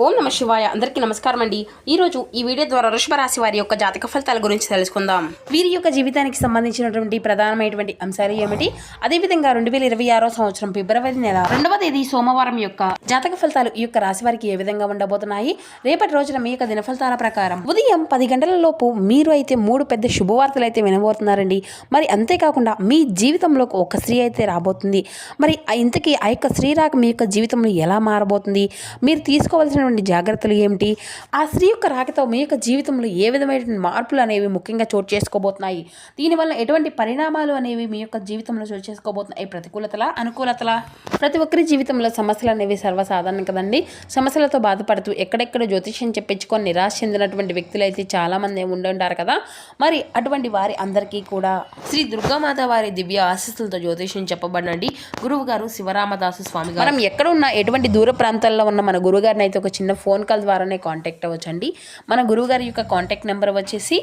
ఓం నమ శివాయ. అందరికీ నమస్కారం అండి. ఈ ఈ వీడియో ద్వారా వృషభ రాశి వారి యొక్క జాతక ఫలితాల గురించి తెలుసుకుందాం. వీరి యొక్క జీవితానికి సంబంధించినటువంటి ప్రధానమైనటువంటి అంశాలు ఏమిటి? అదేవిధంగా రెండు వేల ఇరవై ఆరో సంవత్సరం ఫిబ్రవరి నెల రెండవ తేదీ సోమవారం యొక్క జాతక ఫలితాలు ఈ యొక్క రాశి వారికి ఏ విధంగా ఉండబోతున్నాయి? రేపటి రోజున మీ యొక్క దిన ఫలితాల ప్రకారం ఉదయం పది గంటల లోపు మీరు అయితే మూడు పెద్ద శుభవార్తలు అయితే వినబోతున్నారండి. మరి అంతేకాకుండా మీ జీవితంలోకి ఒక స్త్రీ అయితే రాబోతుంది. మరి ఆ ఇంతకీ ఆ యొక్క స్త్రీ రాక మీ యొక్క జీవితంలో ఎలా మారబోతుంది? మీరు తీసుకోవాల్సిన తీసుకోవాల్సినటువంటి జాగ్రత్తలు ఏమిటి? ఆ స్త్రీ యొక్క రాకతో మీ యొక్క జీవితంలో ఏ విధమైన మార్పులు అనేవి ముఖ్యంగా చోటు చేసుకోబోతున్నాయి? దీనివల్ల ఎటువంటి పరిణామాలు అనేవి మీ యొక్క జీవితంలో చోటు చేసుకోబోతున్నాయి? ప్రతికూలతల అనుకూలతల? ప్రతి ఒక్కరి జీవితంలో సమస్యలు అనేవి సర్వసాధారణం కదండి. సమస్యలతో బాధపడుతూ ఎక్కడెక్కడ జ్యోతిష్యం చెప్పించుకొని నిరాశ చెందినటువంటి వ్యక్తులు అయితే చాలామంది ఉండి ఉంటారు కదా? మరి అటువంటి వారి అందరికీ కూడా శ్రీ దుర్గామాత వారి దివ్య ఆశీస్సులతో జ్యోతిష్యం చెప్పబడండి గురువు గారు శివరామదాసు స్వామి గారు. మనం ఎక్కడ ఉన్న ఎటువంటి దూర ప్రాంతాల్లో ఉన్న మన గురువుగారిని అయితే ఒక చిన్న ఫోన్ కాల్ ద్వారానే కాంటాక్ట్ అవ్వచ్చండి. మన గురువు గారి యొక్క కాంటాక్ట్ నెంబర్ వచ్చేసి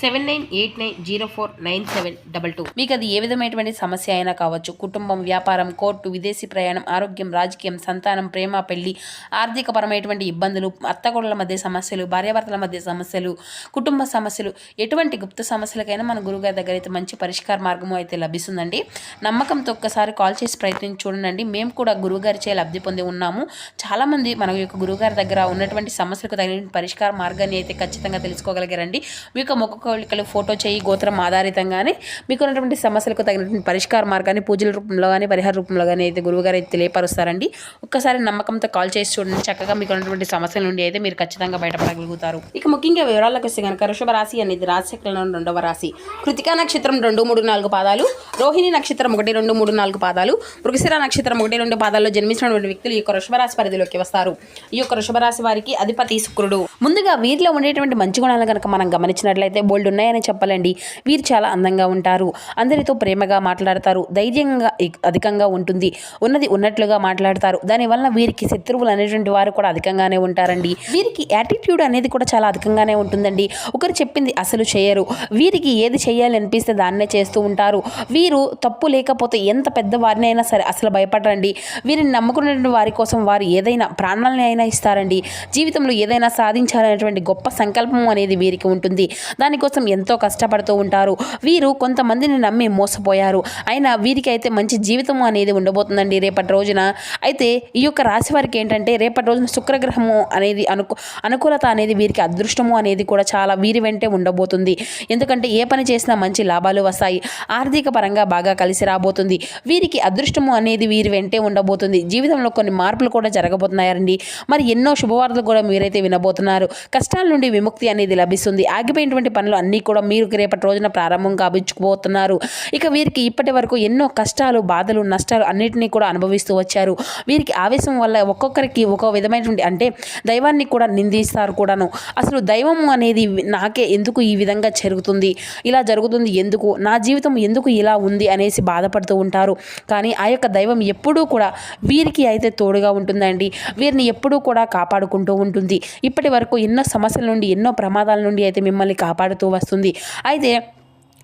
seven nine eight nine zero four nine seven double two మీకు అది ఏ విధమైనటువంటి సమస్య అయినా కావచ్చు. కుటుంబం వ్యాపారం కోర్టు విదేశీ ప్రయాణం ఆరోగ్యం రాజకీయం సంతానం ప్రేమ పెళ్ళి ఆర్థికపరమైనటువంటి ఇబ్బందులు అత్తగొడల మధ్య సమస్యలు భార్యాభర్తల మధ్య సమస్యలు కుటుంబ సమస్యలు ఎటువంటి గుప్త సమస్యలకైనా మన గురుగారి దగ్గర అయితే మంచి పరిష్కార మార్గము అయితే లభిస్తుందండి. నమ్మకంతో ఒక్కసారి కాల్ చేసి ప్రయత్నించి చూడండి. మేము కూడా గురువుగారిచే లబ్ధి పొంది ఉన్నాము. చాలామంది మన యొక్క గురువుగారి దగ్గర ఉన్నటువంటి సమస్యలకు తగిన పరిష్కార మార్గాన్ని అయితే ఖచ్చితంగా తెలుసుకోగలిగారండి. మీ యొక్క ముఖ కోలికలు ఫోటో చేయి గోత్రం ఆధారితంగానే మీకు ఉన్నటువంటి సమస్యలకు తగినటువంటి పరిష్కార మార్గాన్ని పూజల రూపంలో కానీ పరిహార రూపంలో కానీ అయితే గురువుగారు అయితే తెలియపరుస్తారండి. ఒక్కసారి నమ్మకంతో కాల్ చేసి చూడండి. చక్కగా మీకు ఉన్నటువంటి సమస్యల నుండి అయితే మీరు ఖచ్చితంగా బయటపడగలుగుతారు. ఇక ముఖ్యంగా వివరాలకు వస్తే కనుక వృషభ రాశి అనేది రాశిచక్రంలో రెండవ రాశి. కృతికా నక్షత్రం రెండు మూడు నాలుగు పాదాలు రోహిణి నక్షత్రం ఒకటి రెండు మూడు నాలుగు పాదాలు మృగశిర నక్షత్రం ఒకటి రెండు పాదాల్లో జన్మించినటువంటి వ్యక్తులు ఈ యొక్క వృషభ రాశి పరిధిలోకి వస్తారు. ఈ యొక్క వృషభ రాశి వారికి అధిపతి శుక్రుడు. ముందుగా వీరిలో ఉండేటువంటి మంచి గుణాలు కనుక మనం గమనించినట్లయితే బోల్డ్ ఉన్నాయని చెప్పాలండి. వీరు చాలా అందంగా ఉంటారు. అందరితో ప్రేమగా మాట్లాడతారు. ధైర్యంగా అధికంగా ఉంటుంది. ఉన్నది ఉన్నట్లుగా మాట్లాడతారు. దానివల్ల వీరికి శత్రువులు అనేటువంటి వారు కూడా అధికంగానే ఉంటారండి. వీరికి యాటిట్యూడ్ అనేది కూడా చాలా అధికంగానే ఉంటుందండి. ఒకరు చెప్పింది అసలు చేయరు. వీరికి ఏది చేయాలి అనిపిస్తే దాన్నే చేస్తూ ఉంటారు. వీరు తప్పు లేకపోతే ఎంత పెద్ద వారిని అయినా సరే అసలు భయపడరండి. వీరిని నమ్ముకున్నటువంటి వారి కోసం వారు ఏదైనా ప్రాణాలని అయినా ఇస్తారు. ఇస్తారండి జీవితంలో ఏదైనా సాధించాలనేటువంటి గొప్ప సంకల్పం అనేది వీరికి ఉంటుంది. దానికోసం ఎంతో కష్టపడుతూ ఉంటారు. వీరు కొంతమందిని నమ్మి మోసపోయారు. అయినా వీరికి అయితే మంచి జీవితం అనేది ఉండబోతుందండి రేపటి రోజున. అయితే ఈ యొక్క రాశి వారికి ఏంటంటే రేపటి రోజున శుక్రగ్రహము అనేది అనుకు అనుకూలత అనేది వీరికి అదృష్టము అనేది కూడా చాలా వీరి వెంటే ఉండబోతుంది. ఎందుకంటే ఏ పని చేసినా మంచి లాభాలు వస్తాయి. ఆర్థిక పరంగా బాగా కలిసి రాబోతుంది. వీరికి అదృష్టము అనేది వీరి వెంటే ఉండబోతుంది. జీవితంలో కొన్ని మార్పులు కూడా జరగబోతున్నాయండి. మరి ఎన్నో ఎన్నో శుభవార్తలు కూడా మీరైతే వినబోతున్నారు. కష్టాల నుండి విముక్తి అనేది లభిస్తుంది. ఆగిపోయినటువంటి పనులు అన్నీ కూడా మీరు రేపటి రోజున ప్రారంభం కాబించుకోబోతున్నారు ఇక వీరికి ఇప్పటి వరకు ఎన్నో కష్టాలు బాధలు నష్టాలు అన్నిటినీ కూడా అనుభవిస్తూ వచ్చారు. వీరికి ఆవేశం వల్ల ఒక్కొక్కరికి ఒక్కో విధమైనటువంటి అంటే దైవాన్ని కూడా నిందిస్తారు కూడాను. అసలు దైవం అనేది నాకే ఎందుకు ఈ విధంగా జరుగుతుంది? ఇలా జరుగుతుంది ఎందుకు? నా జీవితం ఎందుకు ఇలా ఉంది అనేసి బాధపడుతూ ఉంటారు. కానీ ఆ యొక్క దైవం ఎప్పుడూ కూడా వీరికి అయితే తోడుగా ఉంటుందండి. వీరిని ఎప్పుడూ కూడా కాపాడుకుంటూ ఉంటుంది. ఇప్పటి వరకు ఎన్నో సమస్యల నుండి ఎన్నో ప్రమాదాల నుండి అయితే మిమ్మల్ని కాపాడుతూ వస్తుంది. అయితే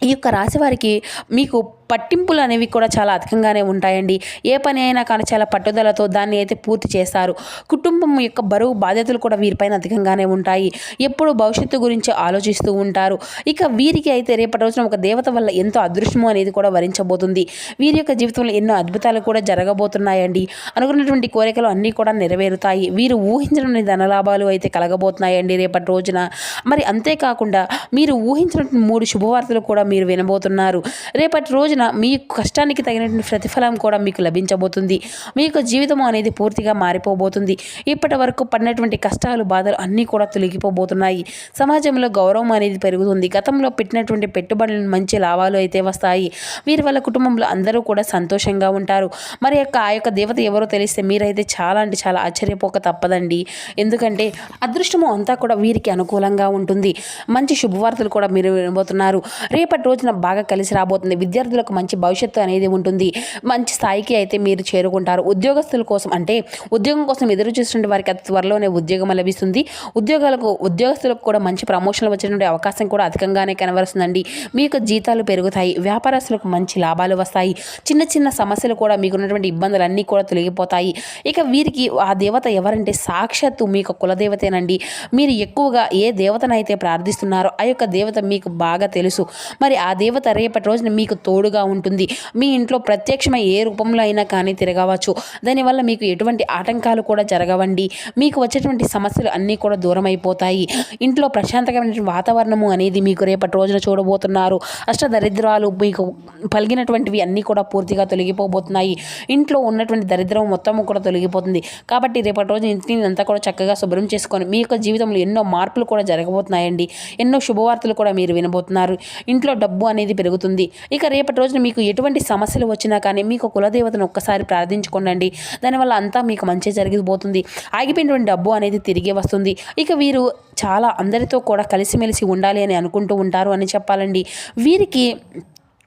ఈ యొక్క రాశి వారికి మీకు పట్టింపులు అనేవి కూడా చాలా అధికంగానే ఉంటాయండి. ఏ పని అయినా కానీ చాలా పట్టుదలతో దాన్ని అయితే పూర్తి చేస్తారు. కుటుంబం యొక్క బరువు బాధ్యతలు కూడా వీరిపైన అధికంగానే ఉంటాయి. ఎప్పుడు భవిష్యత్తు గురించి ఆలోచిస్తూ ఉంటారు. ఇక వీరికి అయితే రేపటి రోజున ఒక దేవత వల్ల ఎంతో అదృష్టము అనేది కూడా వరించబోతుంది. వీరి యొక్క జీవితంలో ఎన్నో అద్భుతాలు కూడా జరగబోతున్నాయండి. అనుకున్నటువంటి కోరికలు అన్నీ కూడా నెరవేరుతాయి. వీరు ఊహించిన ధనలాభాలు అయితే కలగబోతున్నాయండి రేపటి రోజున. మరి అంతేకాకుండా మీరు ఊహించినటువంటి మూడు శుభవార్తలు కూడా మీరు వినబోతున్నారు. రేపటి రోజున మీ కష్టానికి తగినటువంటి ప్రతిఫలం కూడా మీకు లభించబోతుంది. మీ జీవితం అనేది పూర్తిగా మారిపోబోతుంది. ఇప్పటి వరకు పడినటువంటి కష్టాలు బాధలు అన్నీ కూడా తొలగిపోబోతున్నాయి. సమాజంలో గౌరవం అనేది పెరుగుతుంది. గతంలో పెట్టినటువంటి పెట్టుబడులు మంచి లాభాలు అయితే వస్తాయి. వీరి వల్ల కుటుంబంలో అందరూ కూడా సంతోషంగా ఉంటారు. మరి యొక్క ఆ యొక్క దేవత ఎవరో తెలిస్తే మీరైతే చాలా అంటే చాలా ఆశ్చర్యపోక తప్పదండి. ఎందుకంటే అదృష్టము అంతా కూడా వీరికి అనుకూలంగా ఉంటుంది. మంచి శుభవార్తలు కూడా మీరు వినబోతున్నారు. రేపటి రోజున బాగా కలిసి రాబోతుంది. విద్యార్థులకు పిల్లలకు మంచి భవిష్యత్తు అనేది ఉంటుంది. మంచి స్థాయికి అయితే మీరు చేరుకుంటారు. ఉద్యోగస్తుల కోసం అంటే ఉద్యోగం కోసం ఎదురు చూస్తున్న వారికి అతి త్వరలోనే ఉద్యోగం లభిస్తుంది. ఉద్యోగాలకు ఉద్యోగస్తులకు కూడా మంచి ప్రమోషన్లు వచ్చేటువంటి అవకాశం కూడా అధికంగానే కనబరుస్తుందండి. మీ యొక్క జీతాలు పెరుగుతాయి. వ్యాపారస్తులకు మంచి లాభాలు వస్తాయి. చిన్న చిన్న సమస్యలు కూడా మీకు ఉన్నటువంటి ఇబ్బందులు అన్నీ కూడా తొలగిపోతాయి. ఇక వీరికి ఆ దేవత ఎవరంటే సాక్షాత్తు మీ యొక్క కులదేవతేనండి. మీరు ఎక్కువగా ఏ దేవతనైతే ప్రార్థిస్తున్నారో ఆ యొక్క దేవత మీకు బాగా తెలుసు. మరి ఆ దేవత రేపటి రోజున మీకు తోడుగా ఉంటుంది. మీ ఇంట్లో ప్రత్యక్షమై ఏ రూపంలో అయినా కానీ తిరగవచ్చు. దానివల్ల మీకు ఎటువంటి ఆటంకాలు కూడా జరగవండి. మీకు వచ్చేటువంటి సమస్యలు అన్నీ కూడా దూరం అయిపోతాయి ఇంట్లో ప్రశాంతకమైన వాతావరణము అనేది మీకు రేపటి రోజున చూడబోతున్నారు. అష్టదరిద్రాలు మీకు పలిగినటువంటివి అన్నీ కూడా పూర్తిగా తొలగిపోబోతున్నాయి. ఇంట్లో ఉన్నటువంటి దరిద్రం మొత్తం కూడా తొలగిపోతుంది. కాబట్టి రేపటి రోజు ఇంటిని అంతా కూడా చక్కగా శుభ్రం చేసుకొని మీ యొక్క జీవితంలో ఎన్నో మార్పులు కూడా జరగబోతున్నాయండి. ఎన్నో శుభవార్తలు కూడా మీరు వినబోతున్నారు. ఇంట్లో డబ్బు అనేది పెరుగుతుంది. ఇక రేపటి రోజున మీకు ఎటువంటి సమస్యలు వచ్చినా కానీ మీకు కులదేవతను ఒక్కసారి ప్రార్థించుకోండి దానివల్ల అంతా మీకు మంచి జరిగిపోతుంది ఆగిపోయినటువంటి డబ్బు అనేది తిరిగి వస్తుంది. ఇక వీరు చాలా అందరితో కూడా కలిసిమెలిసి ఉండాలి అని అనుకుంటూ ఉంటారు అని చెప్పాలండి. వీరికి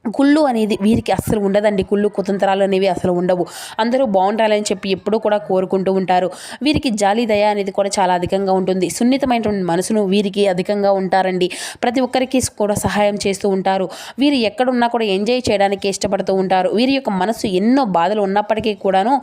కుళ్ళు అనేది వీరికి అస్సలు ఉండదండి. కుళ్ళు కుతంత్రాలు అనేవి అసలు ఉండవు. అందరూ బాగుండాలని చెప్పి ఎప్పుడూ కూడా కోరుకుంటూ ఉంటారు. వీరికి జాలి దయ అనేది కూడా చాలా అధికంగా ఉంటుంది. సున్నితమైనటువంటి మనసును వీరికి అధికంగా ఉంటారండి. ప్రతి ఒక్కరికి కూడా సహాయం చేస్తూ ఉంటారు. వీరు ఎక్కడున్నా కూడా ఎంజాయ్ చేయడానికి ఇష్టపడుతూ ఉంటారు. వీరి యొక్క మనసు ఎన్నో బాధలు ఉన్నప్పటికీ కూడాను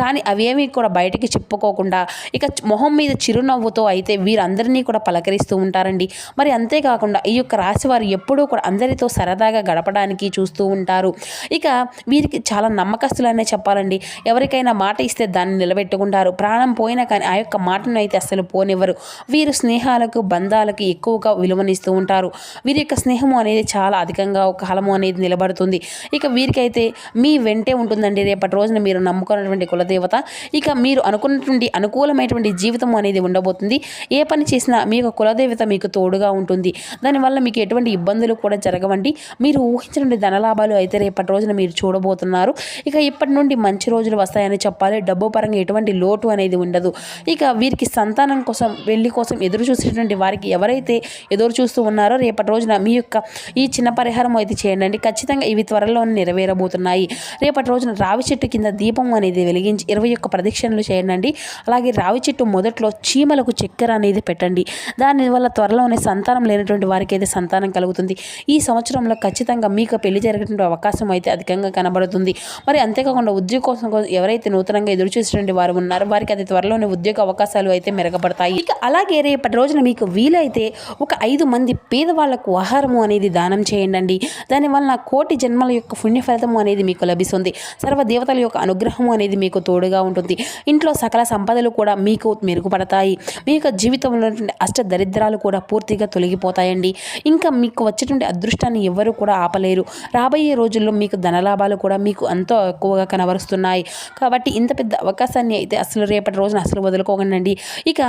కానీ అవేమీ కూడా బయటికి చెప్పుకోకుండా ఇక మొహం మీద చిరునవ్వుతో అయితే వీరందరినీ కూడా పలకరిస్తూ ఉంటారండి. మరి అంతేకాకుండా ఈ యొక్క రాశి వారు ఎప్పుడూ కూడా అందరితో సరదాగా గడపడానికి చూస్తూ ఉంటారు. ఇక వీరికి చాలా నమ్మకస్తులనే చెప్పాలండి. ఎవరికైనా మాట ఇస్తే దాన్ని నిలబెట్టుకుంటారు. ప్రాణం పోయినా కానీ ఆ యొక్క మాటను అయితే అసలు పోనివ్వరు. వీరు స్నేహాలకు బంధాలకు ఎక్కువగా విలువనిస్తూ ఉంటారు. వీరి యొక్క స్నేహము అనేది చాలా అధికంగా ఒక కాలము అనేది నిలబడుతుంది. ఇక వీరికైతే మీ వెంటే ఉంటుందండి. రేపటి రోజున మీరు నమ్ముకున్నటువంటి కులదేవత. ఇక మీరు అనుకున్నటువంటి అనుకూలమైనటువంటి జీవితం అనేది ఉండబోతుంది. ఏ పని చేసినా మీ యొక్క కులదేవత మీకు తోడుగా ఉంటుంది. దానివల్ల మీకు ఎటువంటి ఇబ్బందులు కూడా జరగవండి. మీరు ఊహించినటువంటి ధనలాభాలు అయితే రేపటి రోజున మీరు చూడబోతున్నారు. ఇక ఇప్పటి నుండి మంచి రోజులు వస్తాయని చెప్పాలి. డబ్బు పరంగా ఎటువంటి లోటు అనేది ఉండదు. ఇక వీరికి సంతానం కోసం వెళ్ళి కోసం ఎదురు చూసేటువంటి వారికి ఎవరైతే ఎదురు చూస్తూ ఉన్నారో రేపటి రోజున మీ యొక్క ఈ చిన్న పరిహారం అయితే చేయండి. ఖచ్చితంగా ఇవి త్వరలో నెరవేరబోతున్నాయి. రేపటి రోజున రావి చెట్టు కింద దీపం అనేది వెలిగించి ఇరవై ఒక్క ప్రదక్షిణలు చేయండి. అలాగే రావి చెట్టు మొదట్లో చీమలకు చక్కెర అనేది పెట్టండి. దానివల్ల త్వరలోనే సంతానం లేనటువంటి వారికి అయితే సంతానం కలుగుతుంది. ఈ సంవత్సరంలో ఖచ్చితంగా మీకు పెళ్ళి జరిగేటువంటి అవకాశం అయితే అధికంగా కనబడుతుంది. మరి అంతేకాకుండా ఉద్యోగం కోసం ఎవరైతే నూతనంగా ఎదురు చూసినటువంటి వారు ఉన్నారో వారికి అది త్వరలోనే ఉద్యోగ అవకాశాలు అయితే మెరుగుపడతాయి. ఇక అలాగే రేపటి రోజున మీకు వీలైతే ఒక ఐదు మంది పేదవాళ్ళకు ఆహారము అనేది దానం చేయండి దానివల్ల కోటి జన్మల యొక్క పుణ్య ఫలితము అనేది మీకు లభిస్తుంది. సర్వ దేవతల యొక్క అనుగ్రహము అనేది మీకు తోడుగా ఉంటుంది. ఇంట్లో సకల సంపదలు కూడా మీకు మెరుగుపడతాయి. మీ యొక్క జీవితంలో అష్ట దరిద్రాలు కూడా పూర్తిగా తొలగిపోతాయండి. ఇంకా మీకు వచ్చేటువంటి అదృష్టాన్ని ఎవరు కూడా ఆపలేరు. రాబోయే రోజుల్లో మీకు ధనలాభాలు కూడా మీకు ఎంతో ఎక్కువగా కనబరుస్తున్నాయి. కాబట్టి ఇంత పెద్ద అవకాశాన్ని అయితే అసలు రేపటి రోజున అసలు వదులుకోకండి ఇక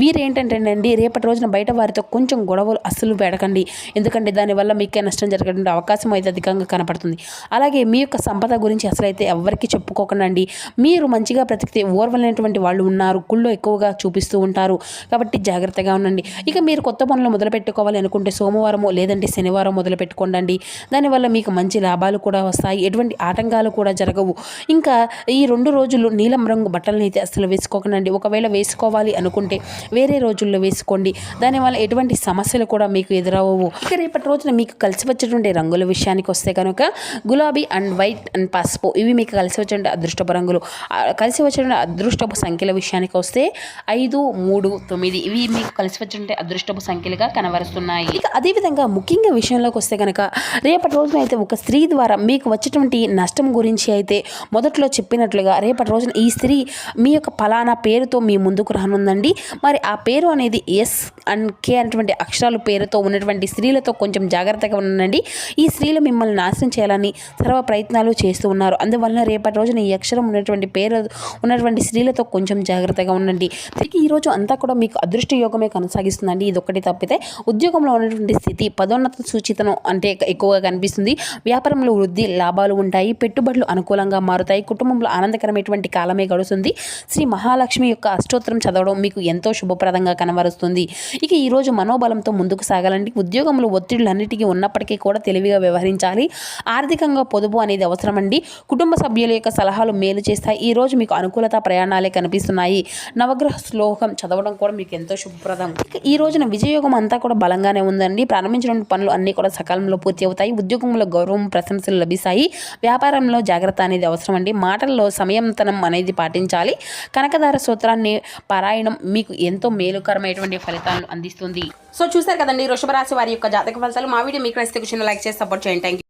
వీరేంటంటేనండి రేపటి రోజున బయట వారితో కొంచెం గొడవలు అస్సలు పెడకండి ఎందుకంటే దానివల్ల మీకే నష్టం జరగడానికి అవకాశం అయితే అధికంగా కనపడుతుంది. అలాగే మీ యొక్క సంపద గురించి అసలు అయితే ఎవరికి చెప్పుకోకండి మీరు మంచిగా బ్రతికితే ఓర్వలేనటువంటి వాళ్ళు ఉన్నారు కుళ్ళు ఎక్కువగా చూపిస్తూ ఉంటారు. కాబట్టి జాగ్రత్తగా ఉండండి. ఇక మీరు కొత్త పనులు మొదలు పెట్టుకోవాలి అనుకుంటే సోమవారమో లేదంటే శనివారం మొదలు పెట్టుకోండి దానివల్ల మీకు మంచి లాభాలు కూడా వస్తాయి. ఎటువంటి ఆటంకాలు కూడా జరగవు. ఇంకా ఈ రెండు రోజులు నీలం రంగు బట్టలను అయితే అసలు వేసుకోకండి. ఒకవేళ వేసుకోవాలి అనుకుంటే వేరే రోజుల్లో వేసుకోండి. దానివల్ల ఎటువంటి సమస్యలు కూడా మీకు ఎదురవ్వవు. ఇక రేపటి రోజున మీకు కలిసి వచ్చేటువంటి రంగుల విషయానికి వస్తే కనుక గులాబీ అండ్ వైట్ అండ్ పసుపు ఇవి మీకు కలిసి వచ్చే అదృష్టపు రంగులు. కలిసి వచ్చేటువంటి అదృష్టపు సంఖ్యల విషయానికి వస్తే ఐదు మూడు తొమ్మిది ఇవి మీకు కలిసి వచ్చే అదృష్టపు సంఖ్యలుగా కనబరుస్తున్నాయి. ఇక అదేవిధంగా ముఖ్యంగా విషయంలోకి వస్తే కనుక రేపటి రోజున అయితే ఒక స్త్రీ ద్వారా మీకు వచ్చేటువంటి నష్టం గురించి అయితే మొదట్లో చెప్పినట్లుగా రేపటి రోజున ఈ స్త్రీ మీ యొక్క ఫలానా పేరుతో మీ ముందుకు రానుందండి. మరి ఆ పేరు అనేది ఎస్ అండ్ కే అనేటువంటి అక్షరాలు పేరుతో ఉన్నటువంటి స్త్రీలతో కొంచెం జాగ్రత్తగా ఉండండి. ఈ స్త్రీలు మిమ్మల్ని నాశనం చేయాలని సర్వ ప్రయత్నాలు చేస్తూ ఉన్నారు. అందువలన రేపటి రోజున ఈ అక్షరం ఉన్నటువంటి పేరు ఉన్నటువంటి స్త్రీలతో కొంచెం జాగ్రత్తగా ఉండండి. తిరిగి ఈ రోజు అంతా కూడా మీకు అదృష్ట యోగమే కొనసాగిస్తుందండి. ఇది ఒకటి తప్పితే ఉద్యోగంలో ఉన్నటువంటి స్థితి పదోన్నత సూచితను అంటే ఎక్కువగా కనిపిస్తుంది. వ్యాపారంలో వృద్ధి లాభాలు ఉంటాయి పెట్టుబడులు అనుకూలంగా మారుతాయి కుటుంబంలో ఆనందకరమైనటువంటి కాలమే గడుస్తుంది. శ్రీ మహాలక్ష్మి యొక్క అష్టోత్తరం చదవడం మీకు ఎంతో శుభప్రదంగా కనబరుస్తుంది. ఇక ఈరోజు మనోబలంతో ముందుకు సాగాలండి. ఉద్యోగంలో ఒత్తిడులన్నిటికీ ఉన్నప్పటికీ కూడా తెలివిగా వ్యవహరించాలి. ఆర్థికంగా పొదుపు అనేది అవసరమండి. కుటుంబ సభ్యుల యొక్క సలహాలు మేలు చేస్తాయి. ఈ రోజు మీకు అనుకూలత ప్రయాణాలే కనిపిస్తున్నాయి. నవగ్రహ శ్లోకం చదవడం కూడా మీకు ఎంతో శుభప్రదం. ఈ రోజున విజయయోగం అంతా కూడా బలంగానే ఉందండి. ప్రారంభించిన పనులు అన్నీ కూడా సకాలంలో పూర్తి అవుతాయి. ఉద్యోగంలో గౌరవం ప్రశంసలు లభిస్తాయి. వ్యాపారంలో జాగ్రత్త అనేది అవసరం అండి మాటల్లో సమయంతనం అనేది పాటించాలి. కనకదార సూత్రాన్ని పారాయణం మీకు ఎంతో మేలుకరమైనటువంటి ఫలితాలను అందిస్తుంది. సో చూసారు కదండి వృషభ రాశి వారి యొక్క జాతక ఫలితాలు. మా వీడియో మీకు నచ్చితే లైక్ చేసి సపోర్ట్ చేయండి. థ్యాంక్